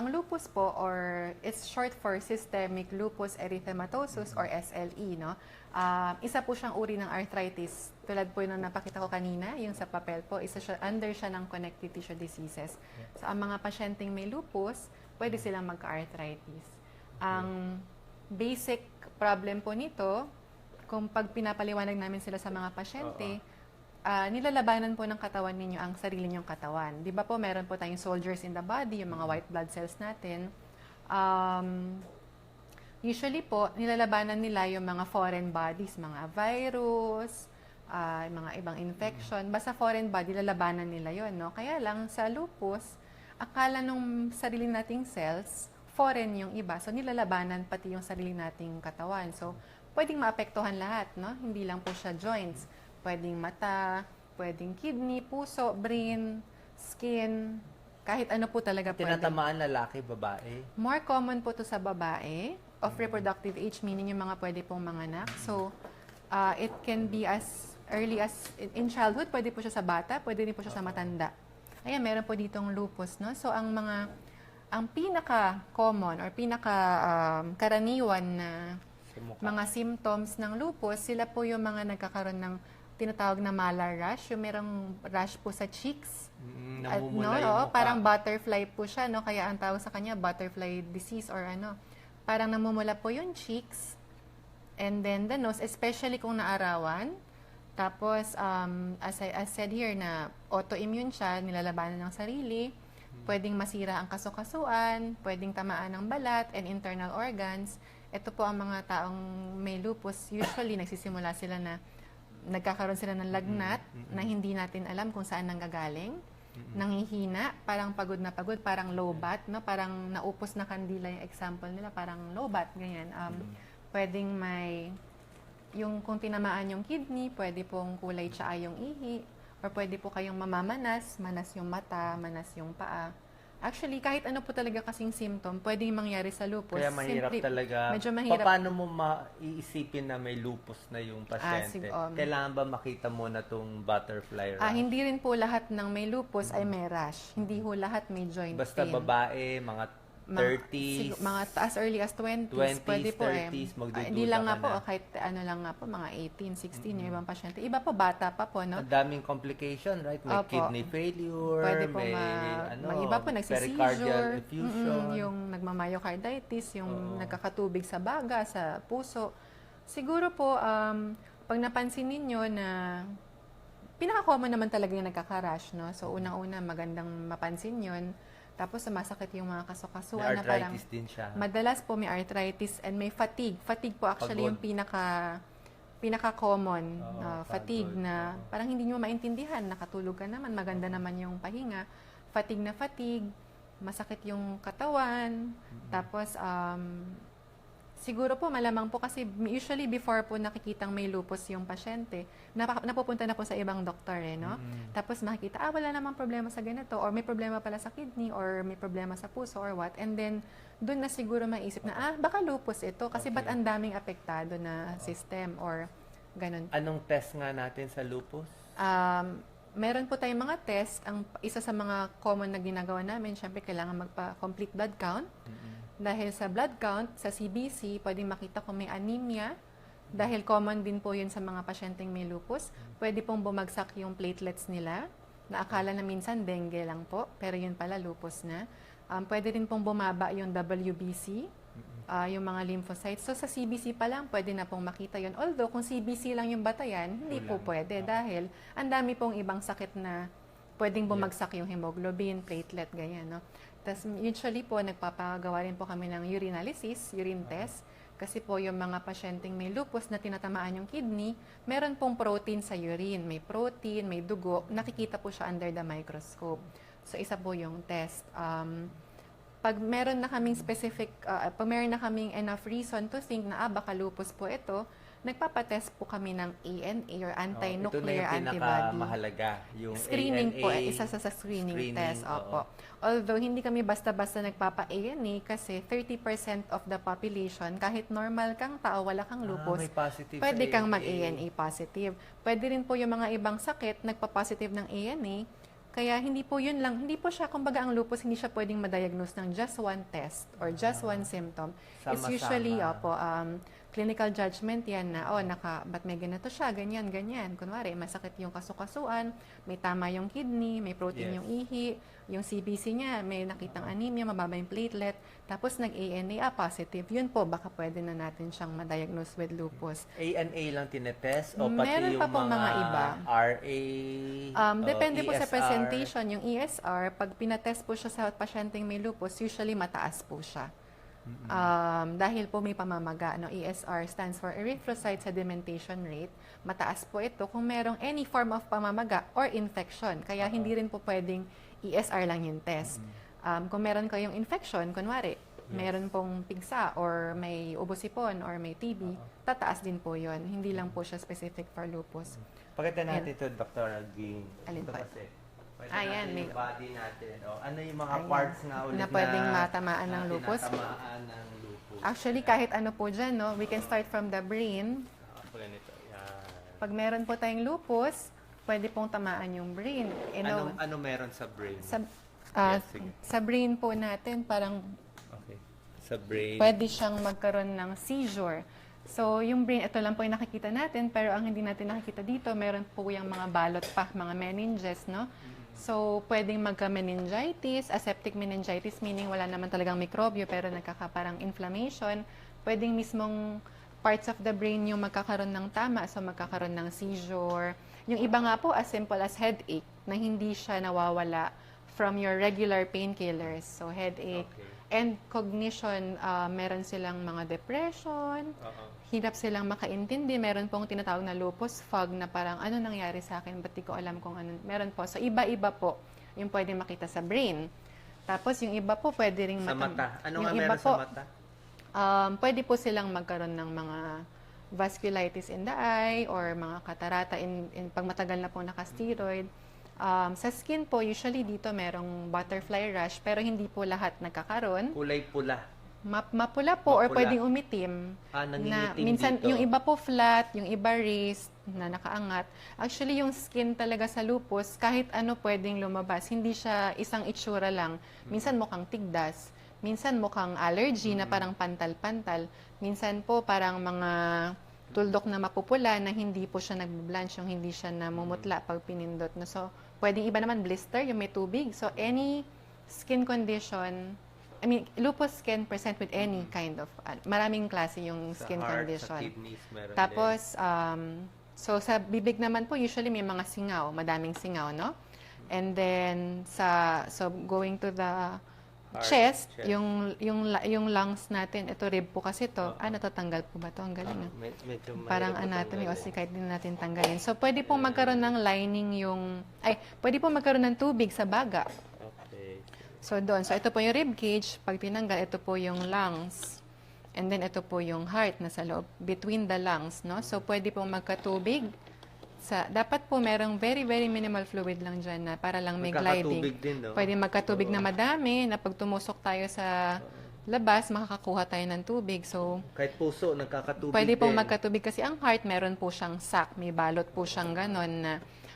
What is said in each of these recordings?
ang lupus po or it's short for systemic lupus erythematosus or SLE no. Ah, isa po siyang uri ng arthritis. Tulad po yung napakita ko kanina, yung sa papel po, isa siya under siya ng connective tissue diseases. So ang mga pasyenteng may lupus, pwede silang magka-arthritis. Ang basic problem po nito, kung pag pinapaliwanag namin sila sa mga pasyente, ah, nilalabanan po ng katawan ninyo ang sarili ninyong katawan. Di ba po, meron po tayong soldiers in the body, yung mga white blood cells natin. Um, usually po, nilalabanan nila yung mga foreign bodies, mga virus, ah, mga ibang infection. Basta foreign body, lalabanan nila yon no? Kaya lang, sa lupus, akala nung sarili nating cells, foreign yung iba. So, nilalabanan pati yung sarili nating katawan. So, pwedeng maapektuhan lahat, no? Hindi lang po siya joints. Pwedeng mata, pwedeng kidney, puso, brain, skin, kahit ano po talaga pwede. Tinatamaan lalaki, babae. More common po to sa babae of reproductive age, meaning yung mga pwede pong manganak. So, uh, it can be as early as in childhood, pwede po siya sa bata, pwede din po siya sa matanda. Ayan, meron po ditong lupus, no? So, ang mga, ang pinaka-common or pinaka-karaniwan na Sa mukha. mga symptoms ng lupus, sila po yung mga nagkakaroon ng tinatawag na malar rash, yung merong rash po sa cheeks, Mm, at no, mukha. parang butterfly po siya, no? Kaya ang tawag sa kanya butterfly disease or ano. Parang namumula po yung cheeks. And then the nose, especially kung naarawan. Tapos, um, as, I, as said here na autoimmune siya, nilalabanan ng sarili. Pwedeng masira ang kasukasuan, pwedeng tamaan ng balat and internal organs. Ito po ang mga taong may lupus. Usually, nagsisimula sila na nagkakaroon sila ng lagnat na hindi natin alam kung saan nanggagaling. Nangihina, parang pagod na pagod, parang low bat, no? Parang naupos na kandila yung example nila, parang low bat, ganyan. Um, Pwedeng may, yung kung tinamaan yung kidney, pwede pong kulay tsaa yung ihi, or pwede po kayong mamamanas, manas yung mata, manas yung paa. Actually, kahit ano po talaga kasing symptom, pwedeng mangyari sa lupus. Kaya mahirap Simply- talaga. Medyo mahirap. Pa- Paano mo maiisipin na may lupus na yung pasyente? sig- um, Kailangan ba makita mo na tong butterfly rash? Ah, hindi rin po lahat ng may lupus ay may rash. Hindi ho lahat may joint Basta pain. babae, mga Mga- 30s, sig- mga as early as 20s, 20s, pwede po eh. 30s, Ah, Hindi lang nga po, na. kahit ano lang nga po, mga 18, 16 yung ibang pasyente. Iba po, bata pa po, no? ang daming complication, right? May Opo. kidney failure, Pwede po may ma, ano, may iba po pericardial nagsiseizure, effusion. mm, yung nagmamyocarditis, yung Oo. nagkakatubig sa baga, sa puso. Siguro po, um, pag napansin ninyo na pinaka-common naman talaga yung nagkaka-rash, no? So, unang-una, magandang mapansin yun. Tapos, sumasakit yung mga kasukasuan na parang arthritis din siya. Madalas po may arthritis and may fatigue. Fatigue po actually Pagod. yung pinaka pinaka-common Oo, uh, fatigue pagod. na parang hindi nyo maintindihan, nakatulog ka naman, maganda naman yung pahinga. Fatigue na fatigue, masakit yung katawan, tapos um, siguro po malamang po kasi usually before po nakikitang may lupus yung pasyente, napa- napupunta na po sa ibang doktor eh, no? Mm. Tapos makikita, ah, wala namang problema sa ganito, or may problema pala sa kidney, or may problema sa puso, or what. And then, doon na siguro maisip na, ah, baka lupus ito, kasi ba't Okay. ang daming apektado na system, or ganun. Anong test nga natin sa lupus? Um, meron po tayong mga test. Ang isa sa mga common na ginagawa namin, syempre kailangan magpa-complete blood count. Dahil sa blood count, sa CBC, pwedeng makita kung may anemia. Dahil common din po yun sa mga pasyenteng may lupus. Pwede pong bumagsak yung platelets nila. Na akala na minsan dengue lang po, pero yun pala lupus na. Um, pwede din pong bumaba yung WBC, ah, yung mga lymphocytes. So sa CBC pa lang, pwede na pong makita yun. Although kung CBC lang yung batayan, hindi po Kulang. pwede dahil ang dami pong ibang sakit na pwedeng bumagsak yung hemoglobin, platelet, ganyan. No? Tapos usually po, nagpapagawa rin po kami ng urinalysis, urine test, kasi po yung mga pasyenteng may lupus na tinatamaan yung kidney, meron pong protein sa urine. May protein, may dugo, nakikita po siya under the microscope. So isa po yung test. Um, pag meron na kaming specific, uh, pag meron na kaming enough reason to think na ah, baka lupus po ito, nagpapatest po kami ng ANA or Oh, ito na anti-nuclear yung antibody. pinakamahalaga. Yung Screening ANA, po, isa sa, sa screening, screening, test. oo. Opo. Although, hindi kami basta-basta nagpapa-ANA kasi 30% of the population, kahit normal kang tao, wala kang Ah, lupus, positive pwede kang ANA. mag-ANA positive. Pwede rin po yung mga ibang sakit, nagpa-positive ng ANA, Kaya hindi po yun lang, hindi po siya, kumbaga ang lupus, hindi siya pwedeng ma-diagnose ng just one test or just one symptom. It's Sama-sama. usually, opo, um, clinical judgment yan na, oh, naka, ba't may ganito siya, ganyan, ganyan. Kunwari, masakit yung kasukasuan, may tama yung kidney, may protein Yes. yung ihi, yung CBC niya, may nakitang anemia, mababa yung platelet, tapos nag-ANA ah, positive. Yun po, baka pwede na natin siyang ma-diagnose with lupus. A&A lang tinetest o pati Meron yung pa pong mga iba. RA, Um, o depende po sa ESR? presentation. Yung ESR, pag pinatest po siya sa pasyenteng may lupus, usually mataas po siya. Um, dahil po may pamamaga, no, ESR stands for erythrocyte sedimentation rate. Mataas po ito kung merong any form of pamamaga or infection. Kaya hindi rin po pwedeng ESR lang yung test. Um, kung meron kayong infection, kunwari, meron pong pigsa or may ubosipon or may TB, tataas din po yon. Hindi lang po siya specific for lupus. Pakita natin ito, Dr. Ging. Alin ito pa? kasi. Pakita Ayan, natin may- yung body natin. O, ano yung mga Ayan. parts nga ulit Na pwedeng matamaan ng na lupus? tinatamaan ng lupus. Actually, kahit ano po dyan, no? we can start from the brain. Ah, ganito. Yan. Pag meron po tayong lupus, pwede pong tamaan yung brain. You know, Anong, ano meron sa brain? sa, ah, Yes, sige. sa brain po natin, parang Okay. Sa brain. pwede siyang magkaroon ng seizure. So, yung brain, ito lang po yung nakikita natin, pero ang hindi natin nakikita dito, meron po yung mga balot pa, mga meninges, no? So, pwedeng magka-meningitis, aseptic meningitis, meaning wala naman talagang mikrobyo, pero nagkakaparang inflammation. Pwedeng mismong parts of the brain yung magkakaroon ng tama, so magkakaroon ng seizure. Yung iba nga po, as simple as headache, na hindi siya nawawala from your regular painkillers. So, headache, Okay. And cognition, ah, meron silang mga depression, Oo. hirap silang makaintindi. Meron pong tinatawag na lupus fog na parang ano nangyari sa akin, ba't di ko alam kung ano. Meron po. So iba-iba po yung pwede makita sa brain. Tapos yung iba po pwede ring Sa matam- mata. Ano yung nga iba meron po, sa mata? Um, pwede po silang magkaroon ng mga vasculitis in the eye or mga katarata in, in pag matagal na po naka-steroid. Um, sa skin po, usually dito merong butterfly rash pero hindi po lahat nagkakaroon. Kulay pula. Map, mapula po or Mapula. pwedeng umitim. Ah, na minsan dito. yung iba po flat, yung iba raised na nakaangat. Actually yung skin talaga sa lupus kahit ano pwedeng lumabas. Hindi siya isang itsura lang. Minsan mukhang tigdas, minsan mukhang allergy na parang pantal-pantal. Minsan po parang mga tuldok na mapupula na hindi po siya nag-blanch, yung hindi siya namumutla pag pinindot. No? So, pwedeng iba naman blister, yung may tubig. So, any skin condition, I mean, lupus can present with any kind of, uh, maraming klase yung Sa skin heart, condition. sa kidneys meron Tapos, um, so sa bibig naman po, usually may mga singaw, madaming singaw, no? And then, sa, so going to the Chest, chest. yung, yung, yung lungs natin, ito rib po kasi to. Oo. Ah, natatanggal po ba to? Ang galing, ah. med- medyo Parang anatomy, o si kahit din natin tanggalin. So, pwede pong magkaroon ng lining yung, ay, pwede pong magkaroon ng tubig sa baga. Okay. So doon, so ito po yung rib cage, pag tinanggal, ito po yung lungs. And then ito po yung heart na sa loob, between the lungs, no? So pwede pong magkatubig. Sa, dapat po merong very, very minimal fluid lang dyan na para lang may gliding. Din, no? Pwede magkatubig Oo. na madami, na pag tumusok tayo sa labas, makakakuha tayo ng tubig. So, Kahit puso, nagkakatubig Pwede pong din. magkatubig kasi ang heart meron po siyang sac, may balot po siyang ganon na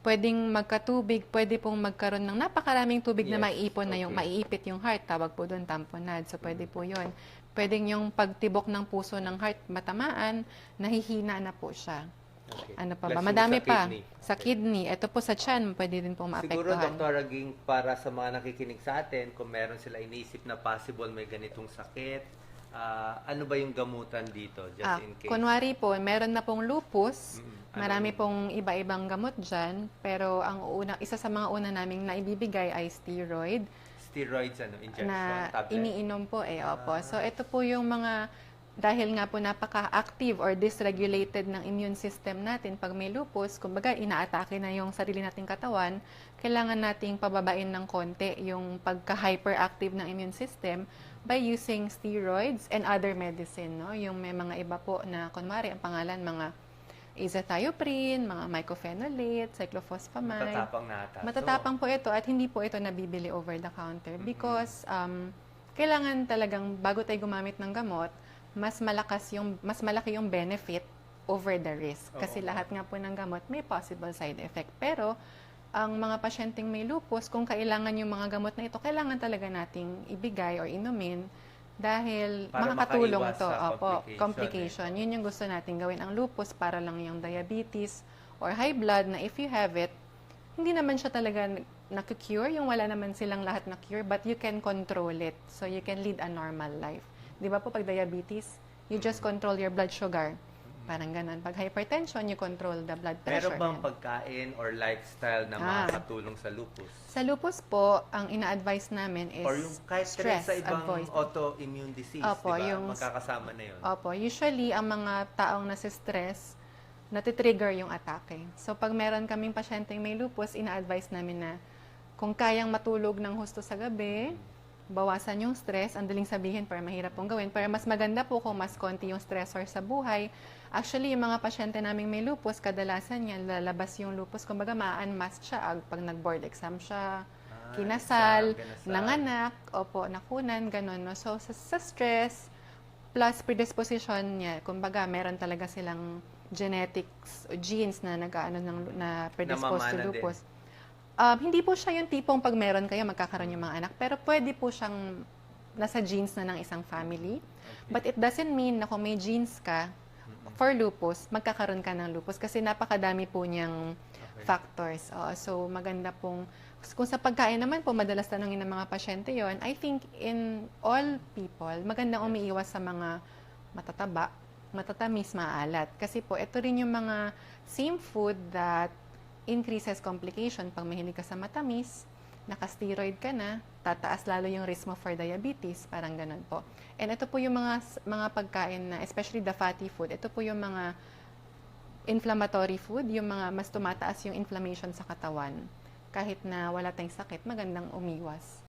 pwedeng magkatubig, pwede pong magkaroon ng napakaraming tubig na Yes, maiipon na yung okay. maiipit yung heart, tawag po doon tamponade. So pwede po 'yon. Pwedeng yung pagtibok ng puso ng heart matamaan, nahihina na po siya. Okay. Ano pa ba? Madami sa pa. kidney. Sa kidney, ito po sa tiyan, pwede din po Siguro, maapektuhan. Dr. Aging, para sa mga nakikinig sa atin, kung meron sila iniisip na possible may ganitong sakit, ah, ano ba yung gamutan dito, just Ah, in case? kunwari po, meron na pong lupus, Mm, ano marami yun? pong iba-ibang gamot dyan, pero ang una, isa sa mga una naming naibibigay ay steroid Steroids, ano, injection, na tablet? iniinom po eh, opo. Ah. So ito po yung mga, dahil nga po napaka-active or dysregulated ng immune system natin pag may lupus, kumbaga inaatake na yung sarili nating katawan, kailangan nating pababain ng konti yung pagka-hyperactive ng immune system by using steroids and other medicine, no? Yung may mga iba po na, kunwari, ang pangalan, mga azathioprine, mga mycophenolate, cyclophosphamide. Matatapang na ata. Matatapang po ito at hindi po ito nabibili over the counter because um, kailangan talagang bago tayo gumamit ng gamot, mas malakas yung mas malaki yung benefit over the risk kasi Oo. lahat nga po ng gamot may possible side effect pero ang mga pasyenteng may lupus, kung kailangan yung mga gamot na ito, kailangan talaga nating ibigay or inumin dahil Para makakatulong to. sa Opo, complication, complication. Yun yung gusto natin gawin. Ang lupus para lang yung diabetes or high blood na if you have it, hindi naman siya talaga na-cure, yung wala naman silang lahat na cure, but you can control it. So you can lead a normal life. Di ba po pag diabetes, you just control your blood sugar. Parang ganun. Pag hypertension, you control the blood pressure. Meron bang pagkain or lifestyle na Ah. makakatulong sa lupus? Sa lupus po, ang ina-advise namin is Or yung kahit ka rin stress sa ibang avoid. autoimmune disease, Opo, di ba? yung- Magkakasama na yun. Opo, usually ang mga taong nasa stress, natitrigger yung atake. So pag meron kaming pasyenteng may lupus, ina-advise namin na kung kayang matulog ng husto sa gabi, bawasan yung stress, ang daling sabihin para mahirap pong gawin. Pero mas maganda po kung mas konti yung stressor sa buhay. Actually, yung mga pasyente naming may lupus, kadalasan yan, lalabas yung lupus. Kumbaga, ma-unmask siya ag- pag nag-board exam siya, Ah, kinasal, exam, kinasal. nanganak, opo, nakunan, ganun. No? So, sa, sa stress, plus predisposition niya, kumbaga, meron talaga silang genetics, o genes na nag-ano ng na predispose to Namamana din. Um, hindi po siya yung tipong pag meron kayo, magkakaroon yung mga anak. Pero pwede po siyang nasa genes na ng isang family. But it doesn't mean na kung may genes ka for lupus, magkakaroon ka ng lupus. Kasi napakadami po niyang Okay. factors. Oo, so maganda pong kung sa pagkain naman po madalas tanungin ng mga pasyente 'yon. I think in all people magandang umiiwas sa mga matataba, matatamis, maalat kasi po ito rin yung mga same food that increases complication pag mahilig ka sa matamis, naka-steroid ka na, tataas lalo yung risk mo for diabetes, parang ganun po. And ito po yung mga mga pagkain na especially the fatty food, ito po yung mga inflammatory food, yung mga mas tumataas yung inflammation sa katawan. Kahit na wala tayong sakit, magandang umiwas.